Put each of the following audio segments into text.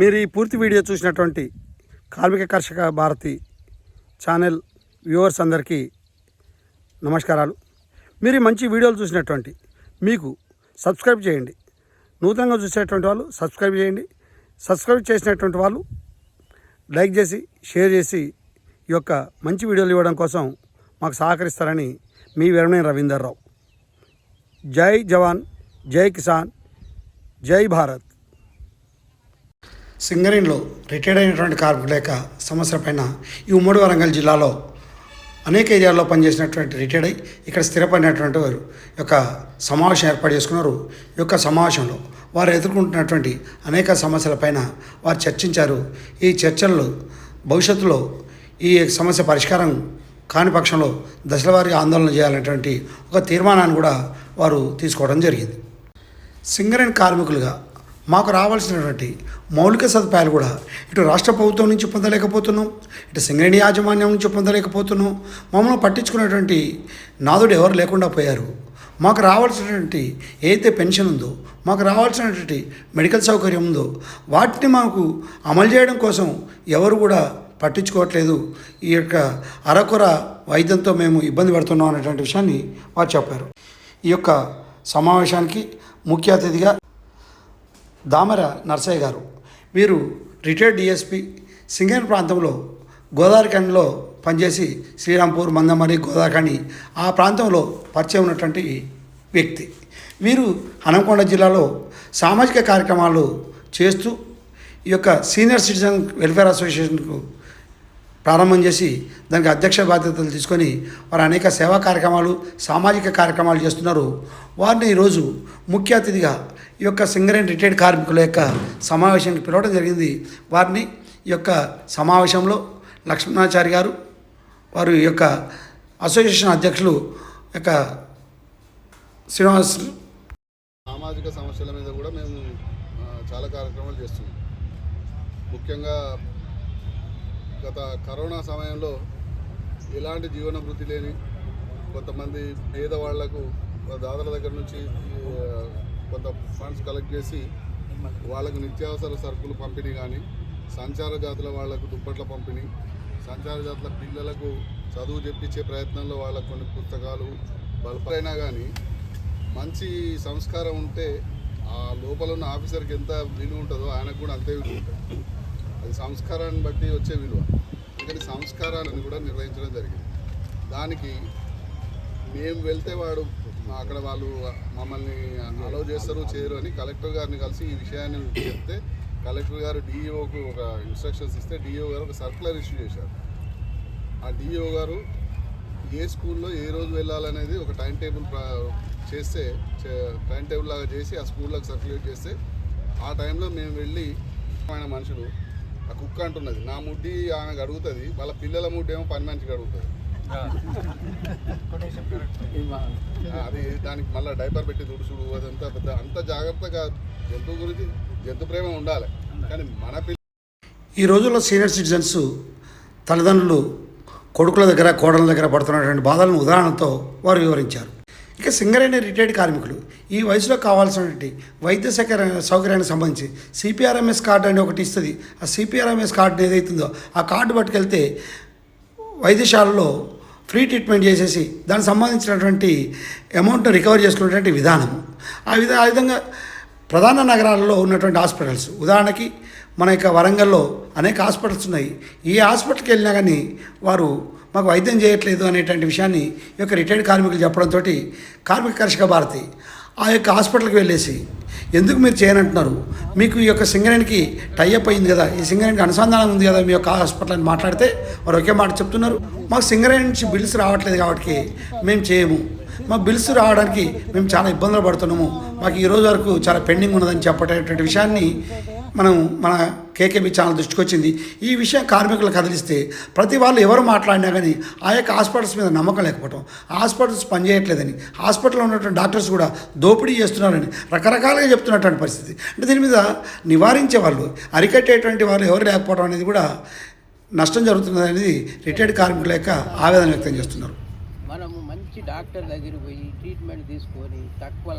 మీరు ఈ పూర్తి వీడియో చూసినటువంటి కార్మిక కర్షక భారతి ఛానల్ వ్యూవర్స్ అందరికీ నమస్కారాలు. మీరు మంచి వీడియోలు చూసినటువంటి మీకు సబ్స్క్రైబ్ చేయండి. నూతనంగా చూసేటువంటి వాళ్ళు సబ్స్క్రైబ్ చేయండి. సబ్స్క్రైబ్ చేసినటువంటి వాళ్ళు లైక్ చేసి షేర్ చేసి ఈ యొక్క మంచి వీడియోలు ఇవ్వడం కోసం మాకు సహకరిస్తారని మీ విరమణ రవీందర్ రావు. జై జవాన్ జై కిసాన్ జై భారత్. సింగరేణిలో రిటైర్డ్ అయినటువంటి కార్మికులు లేక సమస్యల పైన ఈ ఉమ్మడి వరంగల్ జిల్లాలో అనేక ఏరియాల్లో పనిచేసినటువంటి రిటైర్డ్ అయి ఇక్కడ స్థిరపడినటువంటి వారు. యొక్క సమావేశం ఏర్పాటు చేసుకున్నారు. ఈ యొక్క సమావేశంలో వారు ఎదుర్కొంటున్నటువంటి అనేక సమస్యలపైన వారు చర్చించారు. ఈ చర్చల్లో భవిష్యత్తులో ఈ సమస్య పరిష్కారం కాని పక్షంలో దశలవారీ ఆందోళన చేయాలనేటువంటి ఒక తీర్మానాన్ని కూడా వారు తీసుకోవడం జరిగింది. సింగరేణి కార్మికులుగా మాకు రావాల్సినటువంటి మౌలిక సదుపాయాలు కూడా ఇటు రాష్ట్ర ప్రభుత్వం నుంచి పొందలేకపోతున్నాం ఇటు సింగరేణి యాజమాన్యం నుంచి పొందలేకపోతున్నాం. మమ్మల్ని పట్టించుకున్నటువంటి నాదుడు ఎవరు లేకుండా పోయారు. మాకు రావాల్సినటువంటి ఏదైతే పెన్షన్ ఉందో మాకు రావాల్సినటువంటి మెడికల్ సౌకర్యం ఉందో వాటిని మాకు అమలు చేయడం కోసం ఎవరు కూడా పట్టించుకోవట్లేదు. ఈ యొక్క అరకొర వైద్యంతో మేము ఇబ్బంది పడుతున్నాం అనేటువంటి విషయాన్ని వారు చెప్పారు. ఈ యొక్క సమావేశానికి ముఖ్య అతిథిగా దామర నర్సయ్య గారు. వీరు రిటైర్డ్ డిఎస్పి సింగరేణి ప్రాంతంలో గోదావరిఖండ్లో పనిచేసి శ్రీరాంపూర్ మందమరి గోదావరిఖండి ఆ ప్రాంతంలో పరిచయం ఉన్నటువంటి వ్యక్తి. వీరు హనంకొండ జిల్లాలో సామాజిక కార్యక్రమాలు చేస్తూ ఈ యొక్క సీనియర్ సిటిజన్ వెల్ఫేర్ అసోసియేషన్కు ప్రారంభం చేసి దానికి అధ్యక్ష బాధ్యతలు తీసుకొని వారు అనేక సేవా కార్యక్రమాలు సామాజిక కార్యక్రమాలు చేస్తున్నారు. వారిని ఈరోజు ముఖ్య అతిథిగా ఈ యొక్క సింగరేణి రిటైర్డ్ కార్మికుల యొక్క సమావేశానికి పిలవడం జరిగింది. వారిని ఈ యొక్క సమావేశంలో లక్ష్మణాచారి గారు వారు ఈ యొక్క అసోసియేషన్ అధ్యక్షులు యొక్క శ్రీనివాస్ సామాజిక సమస్యల మీద కూడా మేము చాలా కార్యక్రమాలు చేస్తున్నాం. ముఖ్యంగా గత కరోనా సమయంలో ఎలాంటి జీవన వృత్తి లేని కొంతమంది పేదవాళ్ళకు దాతల దగ్గర నుంచి కొంత ఫండ్స్ కలెక్ట్ చేసి వాళ్ళకు నిత్యావసర సరుకులు పంపిణీ కానీ సంచార జాతుల వాళ్ళకు దుప్పట్ల పంపిణీ సంచార జాతుల పిల్లలకు చదువు చెప్పించే ప్రయత్నంలో వాళ్ళకు కొన్ని పుస్తకాలు బల్పైనా కానీ మంచి సంస్కారం ఉంటే ఆ లోపల ఉన్న ఆఫీసర్కి ఎంత విలువ ఉంటుందో ఆయనకు కూడా అంతే విలువ ఉంటుంది. అది సంస్కారాన్ని బట్టి వచ్చే విలువ. అందుకని సంస్కారాలను కూడా నిర్వహించడం జరిగింది. దానికి మేము వెళ్తే వాడు అక్కడ వాళ్ళు మమ్మల్ని అలౌ చేస్తారు చేయరు అని కలెక్టర్ గారిని కలిసి ఈ విషయాన్ని చెప్తే కలెక్టర్ గారు డిఈఓకు ఒక ఇన్స్ట్రక్షన్స్ ఇస్తే డిఈఓ గారు ఒక సర్కులర్ ఇష్యూ చేశారు. ఆ డిఈఓ గారు ఏ స్కూల్లో ఏ రోజు వెళ్ళాలనేది ఒక టైం టేబుల్ చేస్తే టైం టేబుల్ లాగా చేసి ఆ స్కూల్లోకి సర్క్యులేట్ చేస్తే ఆ టైంలో మేము వెళ్ళి ఆయన మనుషులు ఆ కుక్క అంటున్నది నా ముడ్డి ఆమెకు అడుగుతుంది వాళ్ళ పిల్లల ముడ్డి ఏమో పని మనిషికి అడుగుతుంది. అది దానికి మళ్ళీ డైపర్ పెట్టి తుడుచుడు అదంతా పెద్ద అంత జాగ్రత్తగా జంతువు గురించి జంతు ప్రేమ ఉండాలి. కానీ మన పిల్ల ఈ రోజుల్లో సీనియర్ సిటిజన్స్ తల్లిదండ్రులు కొడుకుల దగ్గర కోడల దగ్గర పడుతున్నటువంటి బాధలను ఉదాహరణతో వారు వివరించారు. ఇక సింగరేణి రిటైర్డ్ కార్మికులు ఈ వయసులో కావాల్సినటువంటి వైద్య సౌకర్య సౌకర్యానికి సంబంధించి సిపిఆర్ఎంఎస్ కార్డు అని ఒకటి ఇస్తుంది. ఆ సిపిఆర్ఎంఎస్ కార్డు ఏదైతుందో ఆ కార్డు పట్టుకెళ్తే వైద్యశాలలో ఫ్రీ ట్రీట్మెంట్ చేసేసి దానికి సంబంధించినటువంటి అమౌంట్ రికవర్ చేసుకునేటువంటి విధానం. ఆ విధ ఆ విధంగా ప్రధాన నగరాల్లో ఉన్నటువంటి హాస్పిటల్స్. ఉదాహరణకి మన యొక్క వరంగల్లో అనేక హాస్పిటల్స్ ఉన్నాయి. ఈ హాస్పిటల్కి వెళ్ళినా కానీ వారు మాకు వైద్యం చేయట్లేదు అనేటువంటి విషయాన్ని ఈ యొక్క రిటైర్డ్ కార్మికులు చెప్పడంతో కార్మిక కర్షక భారతి ఆ యొక్క హాస్పిటల్కి వెళ్ళేసి ఎందుకు మీరు చేయనంటున్నారు? మీకు ఈ యొక్క సింగరేణికి టైఅప్ అయింది కదా ఈ సింగరేణికి అనుసంధానం ఉంది కదా మీ యొక్క హాస్పిటల్ అని మాట్లాడితే వారు ఒకే మాట చెప్తున్నారు. మాకు సింగరేణి నుంచి బిల్స్ రావట్లేదు కాబట్టి మేము చేయము. మా బిల్స్ రావడానికి మేము చాలా ఇబ్బందులు పడుతున్నాము. మాకు ఈ రోజు వరకు చాలా పెండింగ్ ఉన్నదని చెప్పేటటువంటి విషయాన్ని మనం మన కేకేబీ ఛానల్ దృష్టికి వచ్చింది. ఈ విషయం కార్మికులు కదిలిస్తే ప్రతి వాళ్ళు ఎవరు మాట్లాడినా కానీ ఆ యొక్క హాస్పిటల్స్ మీద నమ్మకం లేకపోవడం హాస్పిటల్స్ పనిచేయట్లేదని హాస్పిటల్లో ఉన్నటువంటి డాక్టర్స్ కూడా దోపిడీ చేస్తున్నారని రకరకాలుగా చెప్తున్నటువంటి పరిస్థితి. అంటే దీని మీద నివారించే వాళ్ళు అరికట్టేటువంటి వాళ్ళు ఎవరు లేకపోవడం అనేది కూడా నష్టం జరుగుతున్నది అనేది రిటైర్డ్ కార్మికుల యొక్క ఆవేదన వ్యక్తం చేస్తున్నారు. మనము మంచి డాక్టర్ దగ్గర పోయి ట్రీట్మెంట్ తీసుకొని తక్కువ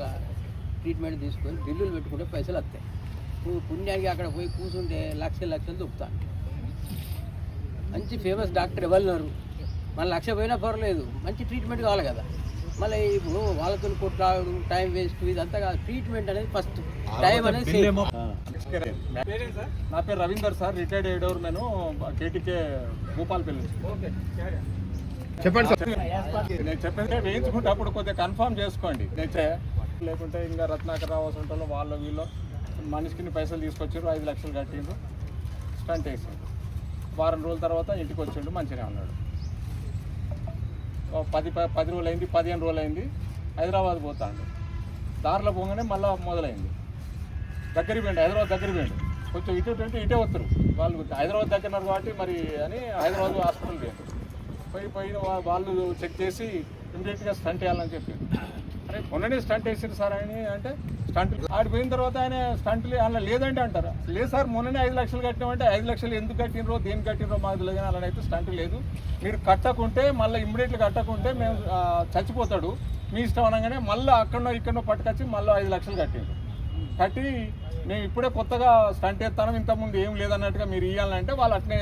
ట్రీట్మెంట్ తీసుకొని బిల్లులు పెట్టుకుంటే పైసలు వస్తాయి. పుణ్యానికి అక్కడ పోయి కూర్చుంటే లక్షలు లక్షలు దొక్కుతాను మంచి ఫేమస్ డాక్టర్ ఎవరున్నారు మన లక్ష పోయినా పర్లేదు మంచి ట్రీట్మెంట్ కావాలి కదా. మళ్ళీ ఇప్పుడు వాళ్ళతో కొట్లాడు టైం వేస్ట్ ఇదంతా కాదు. ట్రీట్మెంట్ అనేది ఫస్ట్. టైం అనేది. నా పేరు రవీందర్ సార్ రిటైర్డ్ ఎయిడోర్ నేను కేటీకే భూపాలపల్లి చెప్పండి నేను చెప్పేది వేయించుకుంటే అప్పుడు కొద్దిగా కన్ఫర్మ్ చేసుకోండి. నేచే లేకుంటే ఇంకా రత్నాకర్ వసంటలో వాళ్ళు వీళ్ళు. మనిషికి పైసలు తీసుకొచ్చారు ఐదు లక్షలు కట్టిండ్రు స్టంట్ వేసిండు వారం రోజుల తర్వాత ఇంటికి వచ్చిండు మంచిగా ఉన్నాడు. పది ప- పది రోజులు అయింది పదిహేను రోజులు అయింది హైదరాబాద్ పోతాండు. దారిలో పోగానే మళ్ళీ మొదలైంది. దగ్గరికి పోయిండు హైదరాబాద్ దగ్గరికి పోయిండు. కొంచెం ఇటు ఇటు అంటే ఇటే వస్తారు వాళ్ళు హైదరాబాద్ దగ్గర ఉన్నారు కాబట్టి మరి అని హైదరాబాద్ హాస్పిటల్ పోయారు పోయి పోయిన వాళ్ళు చెక్ చేసి ఇమీడియట్గా స్టంట్ వేయాలని చెప్పారు. మొన్ననే స్టంట్ వేసారు సార్ అని అంటే స్టంట్ ఆడిపోయిన తర్వాత ఆయన స్టంట్ అలా లేదంటే అంటారు. లేదు సార్ మొన్ననే ఐదు లక్షలు కట్టినామంటే ఐదు లక్షలు ఎందుకు కట్టినరో దేని కట్టినరో మాకు లేదని అలా అయితే స్టంట్ లేదు. మీరు కట్టకుంటే మళ్ళీ ఇమ్మీడియట్లీ కట్టకుంటే మేము చచ్చిపోతాడు. మీ ఇష్టం అనగానే మళ్ళీ అక్కడనో ఇక్కడనో పట్టుకొచ్చి మళ్ళీ ఐదు లక్షలు కట్టిండు. కట్టి మేము ఇప్పుడే కొత్తగా స్టంట్ వేస్తాను ఇంతకుముందు ఏం లేదన్నట్టుగా మీరు ఇవ్వాలంటే వాళ్ళు అట్నే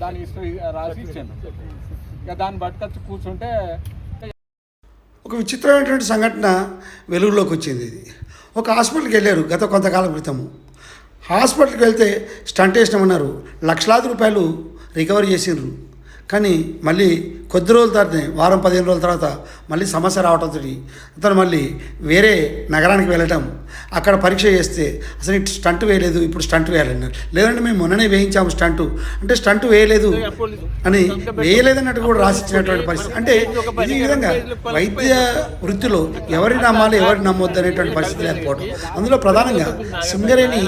దాని హిస్టరీ రాసి ఇచ్చాను ఇక దాన్ని పట్టుకొచ్చి కూర్చుంటే ఒక విచిత్రమైనటువంటి సంఘటన వెలుగులోకి వచ్చింది ఇది. ఒక హాస్పిటల్కి వెళ్ళారు గత కొంతకాలం క్రితము. హాస్పిటల్కి వెళ్తే స్టంట్ వేసినామన్నారు. లక్షలాది రూపాయలు రికవరీ చేసిండ్రు. కానీ మళ్ళీ కొద్ది రోజుల తర్వాతనే వారం పదిహేను రోజుల తర్వాత మళ్ళీ సమస్య రావడంతో అతను మళ్ళీ వేరే నగరానికి వెళ్ళటం అక్కడ పరీక్ష చేస్తే అసలు ఇటు స్టంట్ వేయలేదు ఇప్పుడు స్టంట్ వేయాలన్నారు. లేదంటే మేము మొన్ననే వేయించాము స్టంట్. అంటే స్టంట్ వేయలేదు అని వేయలేదన్నట్టు కూడా రాసిచ్చినటువంటి పరిస్థితి. అంటే ఈ విధంగా వైద్య వృత్తిలో ఎవరిని నమ్మాలి ఎవరిని నమ్మొద్దు అనేటువంటి పరిస్థితి లేకపోవడం. అందులో ప్రధానంగా సింగరేణి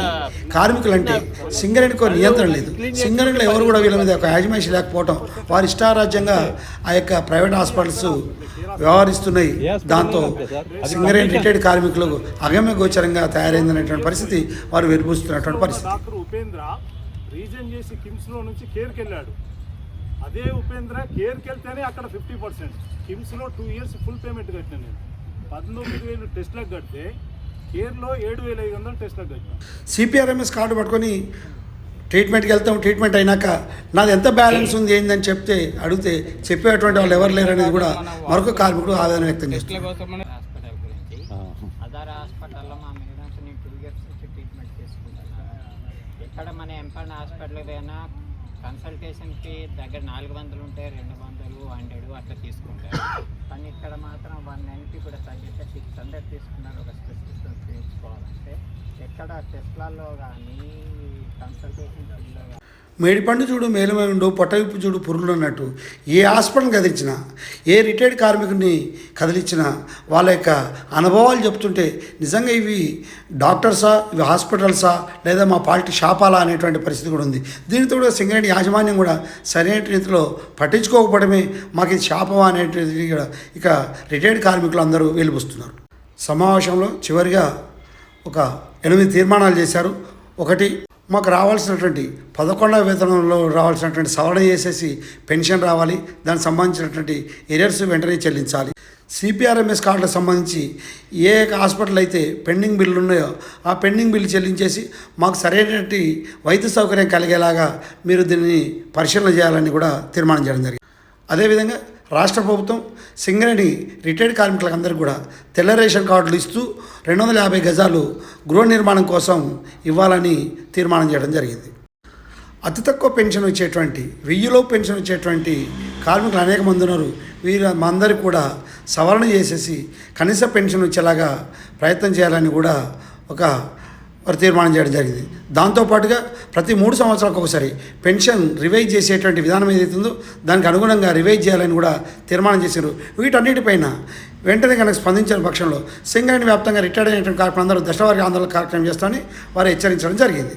కార్మికులంటే సింగరేణికో నియంత్రణ లేదు. సింగరేణిలో ఎవరు కూడా వీళ్ళ మీద ఒక యాజమాన్యం లేకపోవడం వారి ఇష్టారాజ్యంగా ఆ యొక్క ప్రైవేట్ హాస్పిటల్స్ వ్యవహరిస్తున్నాయి. దాంతో సింగరేణి రిటైర్డ్ కార్మికులకు అగమ్య గోచరంగా తయారైందనేటువంటి పరిస్థితి వారు వెలిపిస్తున్నటువంటి పరిస్థితి. డాక్టర్ ఉపేంద్ర రీజన్ చేసి కిమ్స్లో నుంచి కేర్కి వెళ్ళాడు. అదే ఉపేంద్ర కేర్కి వెళ్తేనే అక్కడ ఫిఫ్టీ పర్సెంట్. కిమ్స్లో టూ ఇయర్స్ ఫుల్ పేమెంట్ కట్టినా నేను. పద్నాలుగు వేలు టెస్ట్లకు కడితే కేర్లో ఏడు వేల ఐదు వందలు టెస్ట్లకు కట్టినా. సిపిఆర్ఎంఎస్ కార్డు పట్టుకొని ట్రీట్మెంట్కి వెళ్తాం ట్రీట్మెంట్ అయినాక నాది ఎంత బ్యాలెన్స్ ఉంది ఏందని చెప్తే అడిగితే చెప్పేటువంటి వాళ్ళు ఎవరు లేరు అనేది కూడా మరొక కార్మికుడు ఆవేదన వ్యక్తం చేస్తున్నారు హాస్పిటల్ గురించి అదార్ హాస్పిటల్లో మా నేను ట్రీట్మెంట్ ఇక్కడ మన ఎంపన్ హాస్పిటల్ అయినా కన్సల్టేషన్కి దగ్గర నాలుగు వందలు ఉంటాయి రెండు వందలు హండ్రెడ్ అట్లా తీసుకుంటారు. కానీ ఇక్కడ మాత్రం వన్ నైన్టీ కూడా తగ్గితే సిక్స్ హండ్రెడ్ తీసుకున్నారు ఒక స్పెసిఫిక్ చేయించుకోవాలంటే ఎక్కడ టెస్ట్లలో కానీ మేడిపండు చూడు మేలమైండు పొట్టవిప్పు చూడు పురుగులు అన్నట్టు ఏ హాస్పిటల్ కదిలించినా ఏ రిటైర్డ్ కార్మికుడిని కదిలించినా వాళ్ళ యొక్క అనుభవాలు చెప్తుంటే నిజంగా ఇవి డాక్టర్సా ఇవి హాస్పిటల్సా లేదా మా పార్టీ షాపాలా అనేటువంటి పరిస్థితి కూడా ఉంది. దీనితో కూడా సింగరేణి యాజమాన్యం కూడా సరైన రీతిలో పట్టించుకోకపోవడమే మాకు ఇది శాపమా అనేటువంటి కూడా ఇక రిటైర్డ్ కార్మికులు అందరూ వెలిపిస్తున్నారు సమావేశంలో చివరిగా ఒక ఎనిమిది తీర్మానాలు చేశారు. ఒకటి మాకు రావాల్సినటువంటి పదకొండవ వేతనంలో రావాల్సినటువంటి సవరణ చేసేసి పెన్షన్ రావాలి. దానికి సంబంధించినటువంటి ఎరియర్స్ వెంటనే చెల్లించాలి. C P R M S కార్డులకు సంబంధించి ఏ హాస్పిటల్ అయితే పెండింగ్ బిల్లు ఉన్నాయో ఆ పెండింగ్ బిల్లు చెల్లించేసి మాకు సరైనటువంటి వైద్య సౌకర్యం కలిగేలాగా మీరు దీన్ని పరిశీలన చేయాలని కూడా తీర్మానం చేయడం జరిగింది. అదేవిధంగా రాష్ట్ర ప్రభుత్వం సింగరేణి రిటైర్డ్ కార్మికులకందరికీ కూడా తెల్ల రేషన్ కార్డులు ఇస్తూ రెండు వందల యాభై గజాలు గృహ నిర్మాణం కోసం ఇవ్వాలని తీర్మానం చేయడం జరిగింది. అతి తక్కువ పెన్షన్ వచ్చేటువంటి వెయ్యిలో పెన్షన్ వచ్చేటువంటి కార్మికులు అనేక మంది ఉన్నారు. వీరు అందరికీ కూడా సవరణ చేసేసి కనీస పెన్షన్ వచ్చేలాగా ప్రయత్నం చేయాలని కూడా ఒక వారు తీర్మానం చేయడం జరిగింది. దాంతోపాటుగా ప్రతి మూడు సంవత్సరాలకు ఒకసారి పెన్షన్ రివైజ్ చేసేటువంటి విధానం ఏదైతుందో దానికి అనుగుణంగా రివైజ్ చేయాలని కూడా తీర్మానం చేశారు. వీటన్నిటిపైన వెంటనే కనుక స్పందించిన పక్షంలో సింగరేణి వ్యాప్తంగా రిటైర్డ్ అయినటువంటి కార్యక్రమం అందరూ దశవారి ఆందోళన కార్యక్రమం చేస్తామని వారు హెచ్చరించడం జరిగింది.